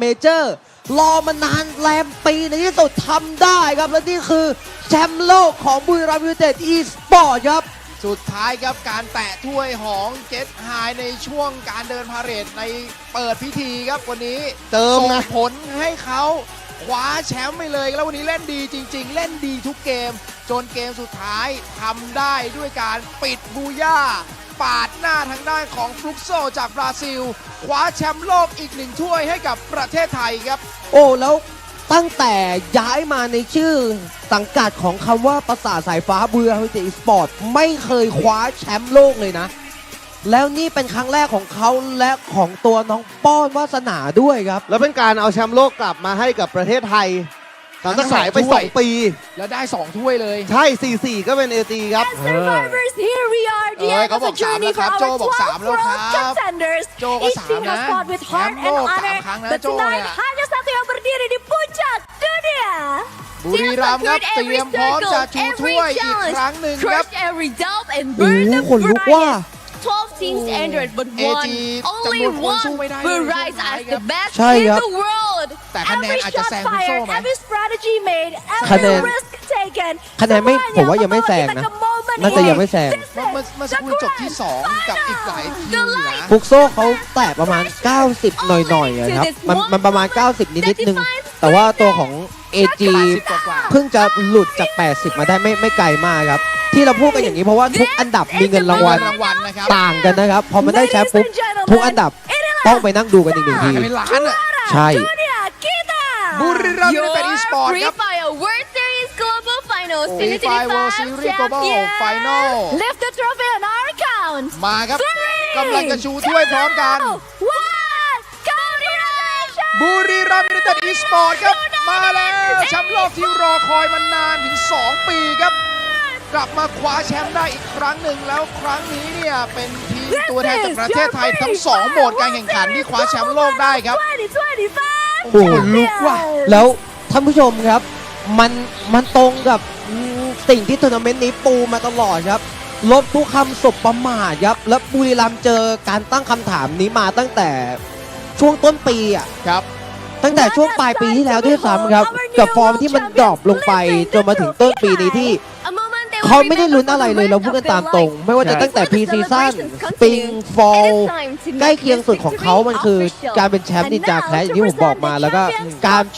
เมเจอร์ รอมานานแรมปีในที่สุดทำได้ครับ และนี่คือแชมป์โลกของบุรีรัมย์ยูไนเต็ดอีสปอร์ตครับ สุดท้ายครับการแตะถ้วยของเจษไฮในช่วงการเดินพาเหรดในเปิดพิธีครับวันนี้เติมส่งนะผลให้เขาคว้าแชมป์ไปเลยแล้ววันนี้เล่นดีจริง ๆ เล่นดีทุกเกม จนเกมสุดท้ายทำได้ด้วยการปิดบูย่า ปาดหน้าทางด้านของฟลุกโซจากบราซิลคว้าแชมป์โลกอีกหนึ่งถ้วยให้กับประเทศไทยครับ โอ้แล้วตั้งแต่ย้ายมาในชื่อสังกัดของคำว่าประสาทสายฟ้าบุรีรัมย์ยูไนเต็ดอีสปอร์ตไม่เคยคว้าแชมป์โลกเลยนะ แล้วนี่เป็นครั้งแรกของเขาและของตัวน้องป้อนวาสนาด้วยครับ แล้วเป็นการเอาแชมป์โลกกลับมาให้กับประเทศไทย หลังจากหายไปถ้วย2ปี แล้วได้2ถ้วยเลยใช่ 4-4 ก็เป็นเอตีครับ And survivors, here we are, the Ơi, end có of the một sạm journey nữa for khắp, our Châu, một 12 sạm luôn world khắp. contenders. Châu có Each sạm team has nè. fought with heart Em and lô, honor, sạm kháng nè, but Châu tonight nè. hanya satu yang berdiri di puncak dunia. บุรีรัมย์ครับเตรียมพร้อมจะชูถ้วยอีกครั้งหนึ่งครับ Crush every doubt and โอ้ burn โห the ขนลุกว่า brightest. 12 teams entered, but AG one, only จำนวนคนสู้ one ไม่ได้ will เลย rise ช่วงท้าย as ครั the บ best ใช่ in ครับ the world. แต่คะแนน Every อาจจะ shot แซงคุณโซ่ fired, ไหม every strategy made, คะแน every น risk taken. คะแนนไม่ Semuanya ผมว่ายังไม่แซง membawa นะ kita ke momen น่าจะยัง ini. ไม่แซง This เมื่อเมื่อ is เมื่อสักครู่จบที่ 2 กับอีกหลายทีมอยู่นะฟุกโซเขาแตะประมาณ 90 หน่อยๆอะครับมันมันประมาณ 90 นิดๆนึง แต่ว่าตัวของ AG กว่าๆเพิ่งจะหลุดจาก 80 มาได้ไม่ไม่ไกลมากครับที่เราพูดกันอย่างนี้เพราะว่าทุกอันดับมีเงินรางวัลรางวัลนะครับต่างกันนะครับ พอมันได้แชมป์ปุ๊บทุกอันดับต้องไปนั่งดูกันอีกหนึ่งทีเป็นล้านอะใช่ dunia kita. บุรีรัมย์ยูไน Your เต็ดอีสปอร์ต Free ครับ Fire World Series Global Finals ฟีไฟวอลซีรีส์ global champion. final Lift the trophy on our account. มาครับ Three, กำลังจะชูถ้วยพร้อมกัน two, one. Congratulations. บุรีรัมย์ยูไนเต็ดอีสปอร์ตครับ มาแล้วแชมป์โลกที่รอคอยมานานถึง 2 ปีครับ กลับมาคว้าแชมป์ได้อีกครั้งหนึ่งแล้วครั้งนี้เนี่ยเป็นทีมตัวแทนจากประเทศไทยทั้ง2โหมดการแข่งขันที่คว้าแชมป์โลกได้ครับ 2025 โอ้โหลุกว่ะแล้วท่านผู้ชมครับ มันมันตรงกับอืมสิ่งที่ทัวร์นาเมนต์นี้ปูมาตลอดครับลบทุกคำสบประมาทครับ แล้วบุรีรัมย์เจอการตั้งคำถามนี้มาตั้งแต่ช่วงต้นปีอะครับตั้งแต่ช่วงปลายปีที่แล้วด้วยซ้ำครับ กับฟอร์มที่มันดรอปลงไปจนมาถึงต้นปีนี้ที่ เขาไม่ได้ลุ้นอะไรเลยเราพูดกันตามตรง ไม่ว่าจะตั้งแต่พรีซีซั่นสปริงฟอลใกล้เคียงสุดของเขามันคือการเป็นแชมป์นินจาแคลสอย่างที่ผมบอกมาแล้วก็การเป็น